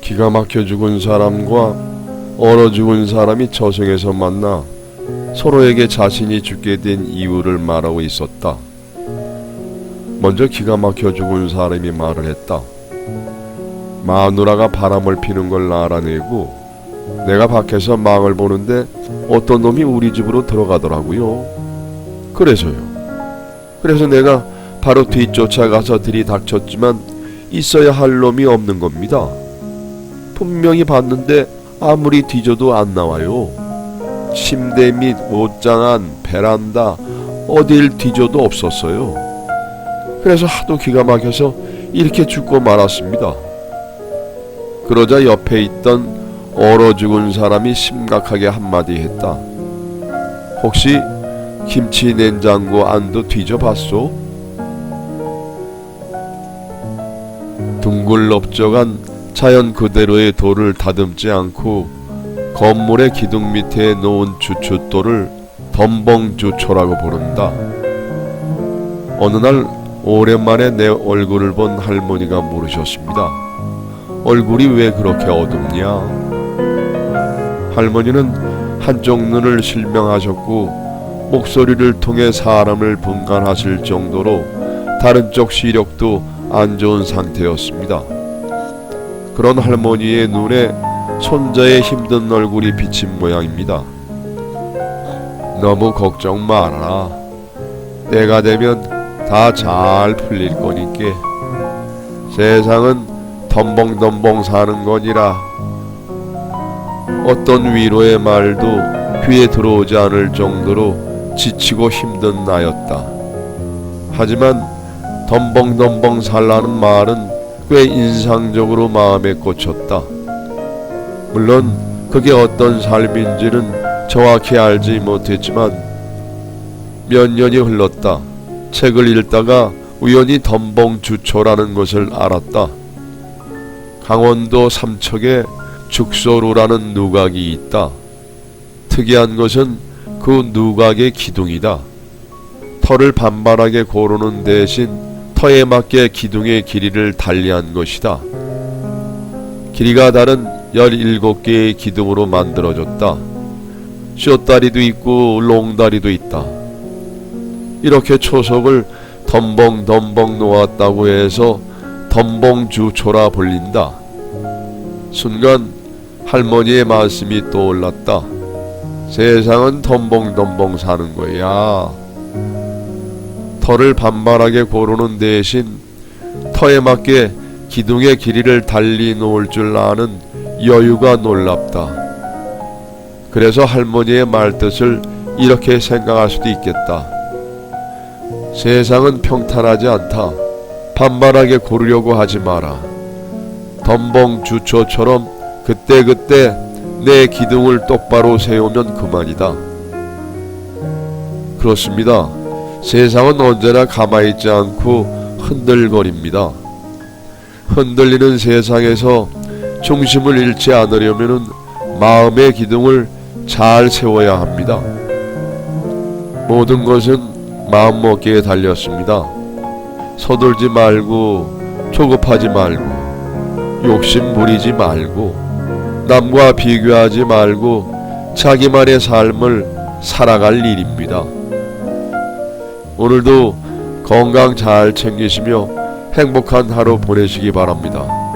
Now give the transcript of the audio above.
기가 막혀 죽은 사람과 얼어 죽은 사람이 저승에서 만나 서로에게 자신이 죽게 된 이유를 말하고 있었다. 먼저 기가 막혀 죽은 사람이 말을 했다. 마누라가 바람을 피는 걸 알아내고 내가 밖에서 망을 보는데 어떤 놈이 우리 집으로 들어가더라고요. 그래서요. 그래서 내가 바로 뒤쫓아가서 들이닥쳤지만 있어야 할 놈이 없는 겁니다. 분명히 봤는데 아무리 뒤져도 안 나와요. 침대 및 옷장 안, 베란다 어딜 뒤져도 없었어요. 그래서 하도 기가 막혀서 이렇게 죽고 말았습니다. 그러자 옆에 있던 얼어 죽은 사람이 심각하게 한마디 했다. 혹시 김치 냉장고 안도 뒤져봤소? 둥글럽적한 자연 그대로의 돌을 다듬지 않고 건물의 기둥 밑에 놓은 주춧돌을 덤벙주초라고 부른다. 어느 날 오랜만에 내 얼굴을 본 할머니가 물으셨습니다. 얼굴이 왜 그렇게 어둡냐? 할머니는 한쪽 눈을 실명하셨고 목소리를 통해 사람을 분간하실 정도로 다른 쪽 시력도 안 좋은 상태였습니다. 그런 할머니의 눈에 손자의 힘든 얼굴이 비친 모양입니다. 너무 걱정 말아라. 때가 되면 다 잘 풀릴 거니께. 세상은 덤벙덤벙 사는 거니라. 어떤 위로의 말도 귀에 들어오지 않을 정도로 지치고 힘든 나였다. 하지만 덤벙덤벙 살라는 말은 꽤 인상적으로 마음에 꽂혔다. 물론 그게 어떤 삶인지는 정확히 알지 못했지만 몇 년이 흘렀다. 책을 읽다가 우연히 덤벙주초라는 것을 알았다. 강원도 삼척에 죽소루라는 누각이 있다. 특이한 것은 그 누각의 기둥이다. 털을 반반하게 고르는 대신 터에 맞게 기둥의 길이를 달리한 것이다. 길이가 다른 17개의 기둥으로 만들어졌다. 쇼다리도 있고 롱다리도 있다. 이렇게 초석을 덤벙덤벙 놓았다고 해서 덤벙주초라 불린다. 순간 할머니의 말씀이 떠올랐다. 세상은 덤벙덤벙 사는 거야. 털을 반반하게 고르는 대신 터에 맞게 기둥의 길이를 달리 놓을 줄 아는 여유가 놀랍다. 그래서 할머니의 말뜻을 이렇게 생각할 수도 있겠다. 세상은 평탄하지 않다. 반반하게 고르려고 하지 마라. 덤벙 주초처럼 그때그때 내 기둥을 똑바로 세우면 그만이다. 그렇습니다. 세상은 언제나 가만히 있지 않고 흔들거립니다. 흔들리는 세상에서 중심을 잃지 않으려면 마음의 기둥을 잘 세워야 합니다. 모든 것은 마음먹기에 달렸습니다. 서둘지 말고 조급하지 말고 욕심 부리지 말고 남과 비교하지 말고 자기만의 삶을 살아갈 일입니다. 오늘도 건강 잘 챙기시며 행복한 하루 보내시기 바랍니다.